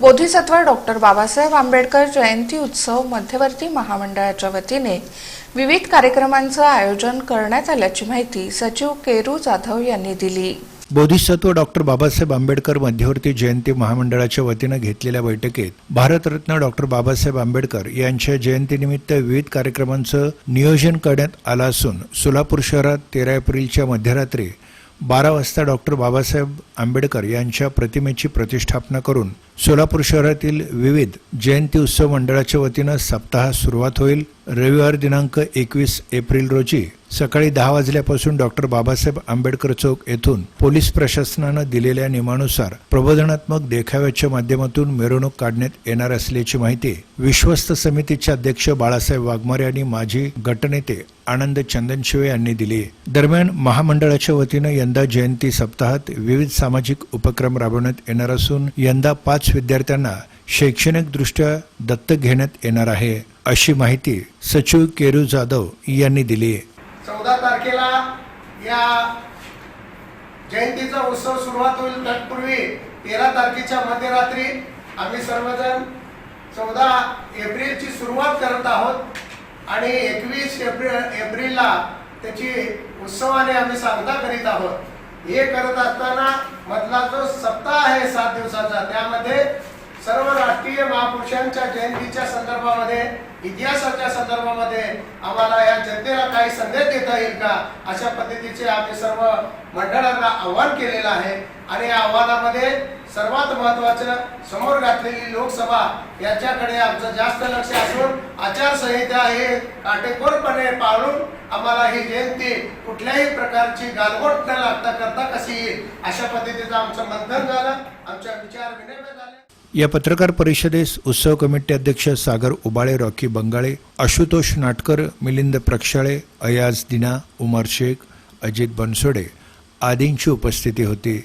Bodhisattva doctor Babasaheb Ambedkar जयंती उत्सव मध्यवर्ती महामंडळाच्या वतीने विविध कार्यक्रमांचं आयोजन करण्यात आल्याची माहिती सचिव केरू जाधव यांनी दिली. बोधिसत्व डॉक्टर बाबासाहेब आंबेडकर मध्यवर्ती जयंती महामंडळाच्या वतीनं घेतलेल्या बैठकीत भारतरत्न डॉक्टर बाबासाहेब आंबेडकर यांच्या जयंतीनिमित्त विविध कार्यक्रमांचं नियोजन करण्यात आलं असून सोलापूर शहरात तेरा एप्रिलच्या मध्यरात्री बारा वाजता डॉक्टर बाबासाहेब आंबेडकर यांच्या प्रतिमेची प्रतिष्ठापना करून सोलापूर शहरातील विविध जयंती उत्सव मंडळाच्या वतीनं सप्ताह सुरुवात होईल. रविवार दिनांक एकवीस एप्रिल रोजी सकाळी दहा वाजल्यापासून डॉक्टर बाबासाहेब आंबेडकर चौक येथून पोलीस प्रशासनानं दिलेल्या नियमानुसार प्रबोधनात्मक देखाव्याच्या माध्यमातून मिरवणूक काढण्यात येणार असल्याची माहिती विश्वस्त समितीचे अध्यक्ष बाळासाहेब वाघमारे आणि माजी गटनेते आनंद चंदनशिवे यांनी दिली. दरम्यान महामंडळाच्या वतीनं यंदा जयंती सप्ताहात विविध सामाजिक उपक्रम राबवण्यात येणार असून यंदा पाच विद्यार्थ्यांना शैक्षणिकदृष्ट्या दत्तक घेण्यात येणार आहे अशी माहिती सचिव केरू जाधव यांनी दिली. चौदा तारखेला या जयंतीचा उत्सव सुरुवात होईल. तत्पूर्वी तेरा तारखेच्या मध्यरात्री आम्ही सर्वजण चौदा एप्रिलची सुरुवात करत आहोत आणि एकवीस एप्रिल एप्रिलला त्याची उत्सवाने आम्ही सांगता करीत आहोत. हे करत असताना मधला जो सप्ताह आहे सात दिवसाचा त्यामध्ये महापुरुषांच्या जयंतीच्या संदर्भामध्ये इतिहासाच्या संदर्भामध्ये आम्हाला या जनतेला काही संदेश देता येईल का? अशा पद्धतीचे आम्ही सर्व मंडळांना आव्हान केलेलं आहे. आणि या आव्हानामध्ये सर्वात महत्वाचं समोर घातलेली लोकसभा याच्याकडे आमचं जास्त लक्ष असून आचारसंहिता हे काटेकोरपणे पाळून आम्हाला ही जयंती कुठल्याही प्रकारची गालबोट न लागता करता कशी येईल अशा पद्धतीचं आमचं मंथन झालं. आमच्या विचार विनिमय झाले. या पत्रकार परिषदेस उत्सव कमिटी अध्यक्ष सागर उबाळे रॉकी बंगाळे आशुतोष नाटकर मिलिंद प्रक्षाळे अयाज दिना उमर शेख अजित बनसोडे आदींची उपस्थिती होती.